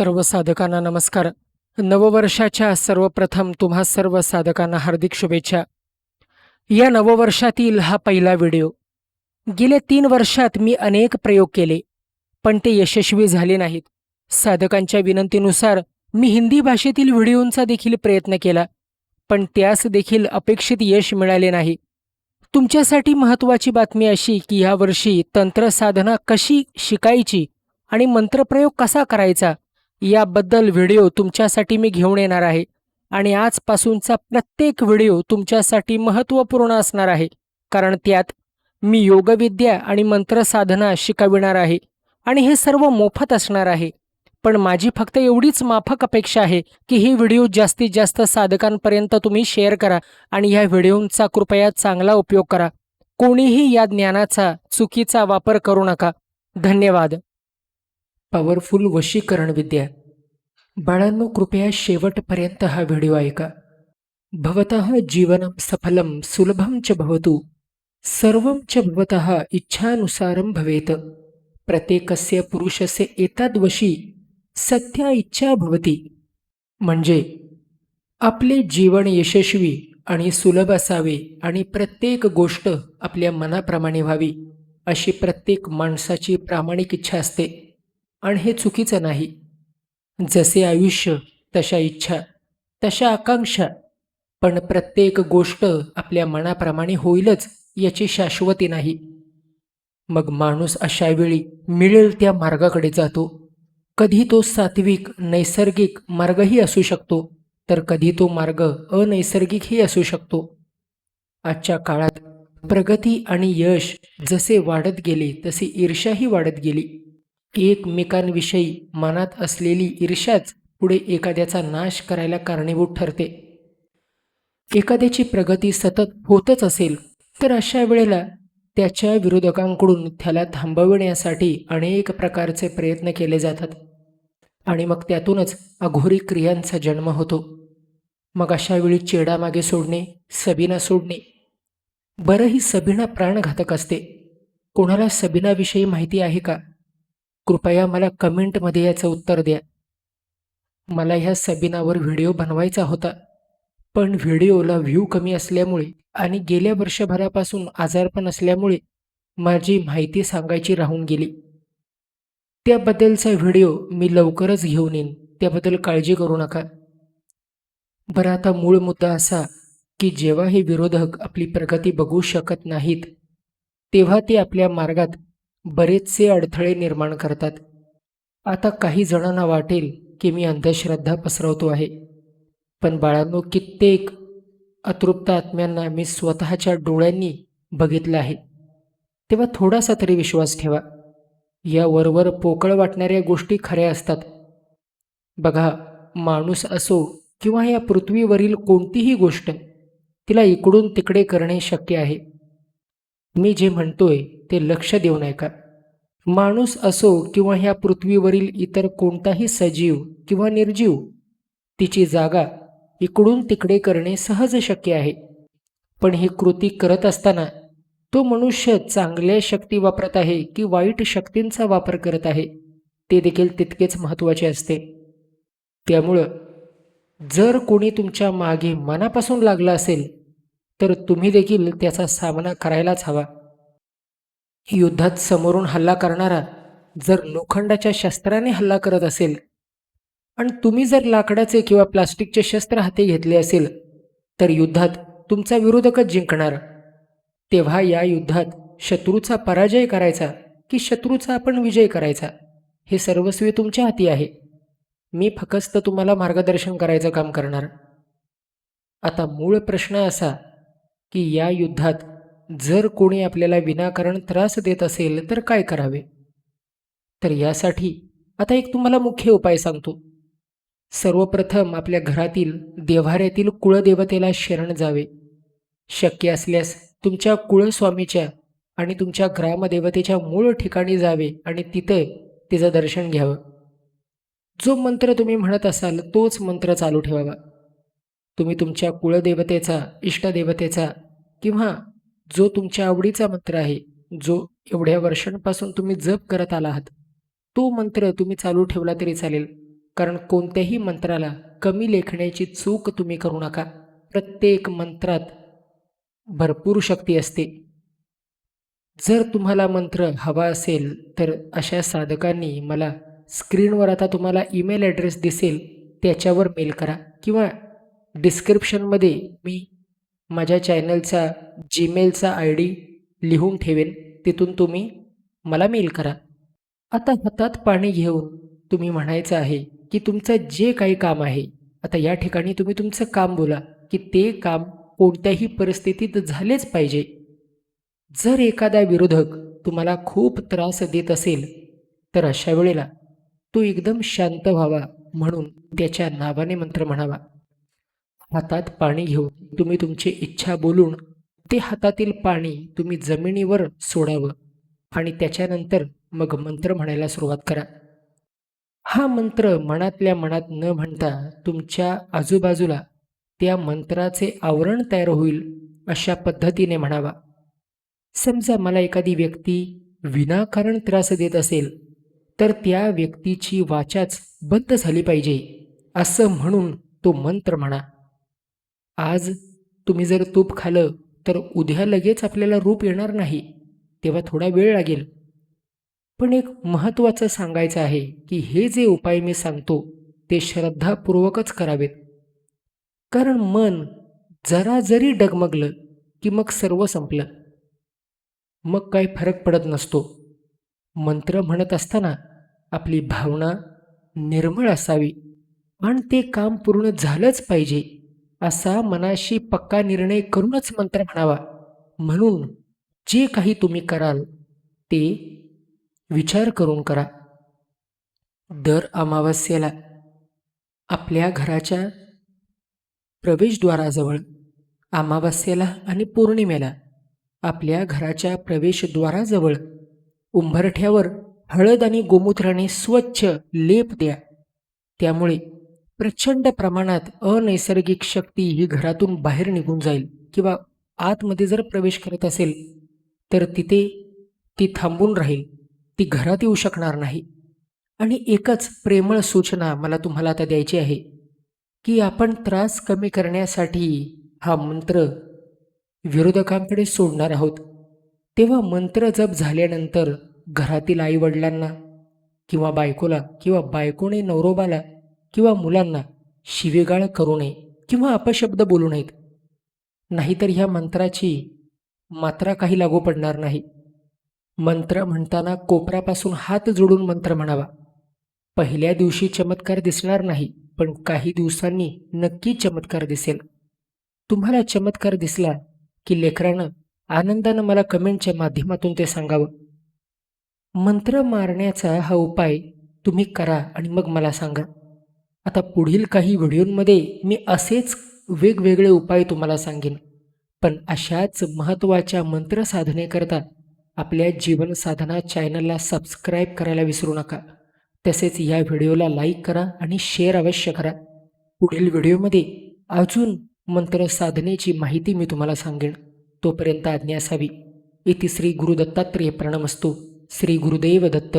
सर्व साधकांना नमस्कार. नववर्षाच्या सर्वप्रथम तुम्हा सर्व साधकांना हार्दिक शुभेच्छा. या नववर्षातील हा पहिला व्हिडिओ. गेल्या तीन वर्षात मी अनेक प्रयोग केले पण ते यशस्वी झाले नाहीत. साधकांच्या विनंतीनुसार मी हिंदी भाषेतील व्हिडिओंचा देखील प्रयत्न केला पण त्यास देखील अपेक्षित यश मिळाले नाही. तुमच्यासाठी महत्त्वाची बातमी अशी की यावर्षी तंत्रसाधना कशी शिकायची आणि मंत्रप्रयोग कसा करायचा याबद्दल व्हिडिओ तुमच्यासाठी मी घेऊन येणार आहे आणि आजपासूनचा प्रत्येक व्हिडिओ तुमच्यासाठी महत्त्वपूर्ण असणार आहे. कारण त्यात मी योगविद्या आणि मंत्रसाधना शिकविणार आहे आणि हे सर्व मोफत असणार आहे. पण माझी फक्त एवढीच माफक अपेक्षा आहे की ही व्हिडिओ जास्तीत जास्त साधकांपर्यंत तुम्ही शेअर करा आणि ह्या व्हिडिओंचा कृपया चांगला उपयोग करा. कोणीही या ज्ञानाचा चुकीचा वापर करू नका. धन्यवाद. पॉवरफुल वशीकरण विद्या बाळांनो कृपया शेवटपर्यंत हा व्हिडिओ ऐका. भवतः जीवनं सफलं सुलभं च भवतु. सर्वं च भवतः इच्छानुसारं भवेत. प्रत्येकस्य पुरुषस्य एतादवशी सत्या इच्छा भवती. म्हणजे आपले जीवन यशस्वी आणि सुलभ असावे आणि प्रत्येक गोष्ट आपल्या मनाप्रमाणे व्हावी अशी प्रत्येक माणसाची प्रामाणिक इच्छा असते. आणि हे चुकीचं नाही. जसे आयुष्य तशा इच्छा तशा आकांक्षा. पण प्रत्येक गोष्ट आपल्या मनाप्रमाणे होईलच याची शाश्वती नाही. मग माणूस अशावेळी मिळेल त्या मार्गाकडे जातो. कधी तो सात्विक नैसर्गिक मार्गही असू शकतो तर कधी तो मार्ग अनैसर्गिकही असू शकतो. आजच्या काळात प्रगती आणि यश जसे वाढत गेले तसे ईर्ष्याही वाढत गेली. एकमेकांविषयी मनात असलेली ईर्ष्याच पुढे एखाद्याचा नाश करायला कारणीभूत ठरते. एखाद्याची प्रगती सतत होतच असेल तर अशा वेळेला त्याच्या विरोधकांकडून त्याला थांबविण्यासाठी अनेक प्रकारचे प्रयत्न केले जातात आणि मग त्यातूनच अघोरी क्रियांचा जन्म होतो. मग अशा वेळी चेडा मागे सोडणे सबीना सोडणे बरं ही सबीना प्राणघातक असते. कोणाला सबीनाविषयी माहिती आहे का? कृपया मला कमेंटमध्ये याचं उत्तर द्या. मला ह्या सबीनावर व्हिडिओ बनवायचा होता पण व्हिडिओला व्ह्यू कमी असल्यामुळे आणि गेल्या वर्षभरापासून आजारपण असल्यामुळे माझी माहिती सांगायची राहून गेली. त्याबद्दलचा व्हिडिओ मी लवकरच घेऊन येईन त्याबद्दल काळजी करू नका. बरं आता मूळ मुद्दा असा की जेव्हा हे विरोधक आपली प्रगती बघू शकत नाहीत तेव्हा ते आपल्या मार्गात बरेचसे अडथळे निर्माण करतात. आता काही जणांना वाटेल की मी अंधश्रद्धा पसरवतो आहे. पण बाळांनो कित्येक अतृप्त आत्म्यांना मी स्वतःच्या डोळ्यांनी बघितलं आहे. तेव्हा थोडासा तरी विश्वास ठेवा. या वरवर पोकळ वाटणाऱ्या गोष्टी खऱ्या असतात. बघा माणूस असो किंवा या पृथ्वीवरील कोणतीही गोष्ट तिला इकडून तिकडे करणे शक्य आहे. मी जे म्हणतोय ते लक्ष देऊन ऐका माणूस असो किंवा ह्या पृथ्वीवरील इतर कोणताही सजीव किंवा निर्जीव तिची जागा इकडून तिकडे करणे सहज शक्य आहे. पण ही कृती करत असताना तो मनुष्य चांगल्या शक्ती वापरत आहे की वाईट शक्तींचा वापर करत आहे ते देखील तितकेच महत्त्वाचे असते. त्यामुळं जर कोणी तुमच्या मागे मनापासून लागला असेल तर तुम्ही देखील त्याचा सामना करायलाच हवा. युद्धात समोरून हल्ला करणारा जर लोखंडाच्या शस्त्राने हल्ला करत असेल आणि तुम्ही जर लाकडाचे किंवा प्लास्टिकचे शस्त्र हाती घेतले असेल तर युद्धात तुमचा विरोधकच जिंकणार. तेव्हा या युद्धात शत्रूचा पराजय करायचा की शत्रूचा आपण विजय करायचा हे सर्वस्वी तुमच्या हाती आहे. मी फक्त तुम्हाला मार्गदर्शन करायचं काम करणार. आता मूळ प्रश्न असा की या युद्धात जर कोणी आपल्याला विनाकारण त्रास देत असेल तर काय करावे? तर यासाठी आता एक तुम्हाला मुख्य उपाय सांगतो. सर्वप्रथम आपल्या घरातील देव्हाऱ्यातील कुळदेवतेला शरण जावे. शक्य असल्यास तुमच्या कुळस्वामीच्या आणि तुमच्या ग्रामदेवतेच्या मूळ ठिकाणी जावे आणि तिथे तिचं दर्शन घ्यावं. जो मंत्र तुम्ही म्हणत असाल तोच मंत्र चालू ठेवावा. तुम्ही तुमच्या कुळदेवतेचा इष्टदेवतेचा किंवा जो तुमच्या आवडीचा मंत्र आहे जो एवढ्या वर्षांपासून तुम्ही जप करत आला आहात तो मंत्र तुम्ही चालू ठेवला तरी चालेल. कारण कोणत्याही मंत्राला कमी लेखण्याची चूक तुम्ही करू नका. प्रत्येक मंत्रात भरपूर शक्ती असते. जर तुम्हाला मंत्र हवा असेल तर अशा साधकांनी मला स्क्रीनवर आता तुम्हाला ईमेल ॲड्रेस दिसेल त्याच्यावर मेल करा किंवा डिस्क्रिप्शनमध्ये मी माझ्या चॅनलचा जीमेलचा आय डी लिहून ठेवेन. तिथून तुम्ही मला मेल करा. आता हातात पाणी घेऊन तुम्ही म्हणायचं आहे की तुमचं जे काही काम आहे आता या ठिकाणी तुम्ही तुमचं काम बोला की ते काम कोणत्याही परिस्थितीत झालेच पाहिजे. जर एखादा विरोधक तुम्हाला खूप त्रास देत असेल तर अशा वेळेला तो एकदम शांत व्हावा म्हणून त्याच्या नावाने मंत्र म्हणावा. हातात पाणी घेऊन तुम्ही तुमची इच्छा बोलून ते हातातील पाणी तुम्ही जमिनीवर सोडावं आणि त्याच्यानंतर मग मंत्र म्हणायला सुरुवात करा. हा मंत्र मनातल्या मनात न म्हणता तुमच्या आजूबाजूला त्या मंत्राचे आवरण तयार होईल अशा पद्धतीने म्हणावा. समजा मला एखादी व्यक्ती विनाकारण त्रास देत असेल तर त्या व्यक्तीची वाचाच बंद झाली पाहिजे असं म्हणून तो मंत्र म्हणा. आज तुम्ही जर तूप खाल्लं तर उद्या लगेच आपल्याला रूप येणार नाही तेव्हा थोडा वेळ लागेल. पण एक महत्त्वाचं सांगायचं आहे की हे जे उपाय मी सांगतो ते श्रद्धापूर्वकच करावेत. कारण मन जरा जरी डगमगलं की मग सर्व संपलं. मग काही फरक पडत नसतो. मंत्र म्हणत असताना आपली भावना निर्मळ असावी आणि ते काम पूर्ण झालंच पाहिजे. असा मनाशी पक्का निर्णय करूनच मंत्र म्हणावा. म्हणून जे काही तुम्ही कराल ते विचार करून करा. दर अमावस्येला आपल्या घराच्या प्रवेशद्वाराजवळ अमावस्येला आणि पौर्णिमेला आपल्या घराच्या प्रवेशद्वाराजवळ उंबरठ्यावर हळद आणि गोमूत्राने स्वच्छ लेप द्या. त्यामुळे प्रचंड प्रमाणात अनैसर्गिक शक्ती ही घरातून बाहेर निघून जाईल किंवा आतमध्ये जर प्रवेश करत असेल तर तिथे ती थांबून राहील ती घरात येऊ शकणार नाही. आणि एकच प्रेमळ सूचना मला तुम्हाला आता द्यायची आहे की आपण त्रास कमी करण्यासाठी हा मंत्र विरोधकांकडे सोडणार आहोत. तेव्हा मंत्र जप झाल्यानंतर घरातील आईवडिलांना किंवा बायकोला किंवा बायकोने नवरोबाला किंवा मुलांना शिवेगाळ करू नये किंवा अपशब्द बोलू नयेत. नाहीतर ह्या मंत्राची मात्रा काही लागू पडणार नाही. मंत्र म्हणताना कोपरापासून हात जोडून मंत्र म्हणावा. पहिल्या दिवशी चमत्कार दिसणार नाही पण काही दिवसांनी नक्की चमत्कार दिसेल. तुम्हाला चमत्कार दिसला की लेकरानं आनंदानं मला कमेंटच्या माध्यमातून ते सांगावं. मंत्र मारण्याचा हा उपाय तुम्ही करा आणि मग मला सांगा. आता पुढील काही व्हिडिओंमध्ये मी असेच वेगवेगळे उपाय तुम्हाला सांगेन. पण अशाच महत्त्वाच्या मंत्र साधनेकरता आपल्या जीवन साधना चॅनलला सबस्क्राईब करायला विसरू नका. तसेच या व्हिडिओला लाईक करा आणि शेअर अवश्य करा. पुढील व्हिडिओमध्ये अजून मंत्र साधनेची माहिती मी तुम्हाला सांगेन. तोपर्यंत आज्ञा असावी. इथे श्री गुरुदत्तात्रेय प्रणमस्तू. श्री गुरुदेव दत्त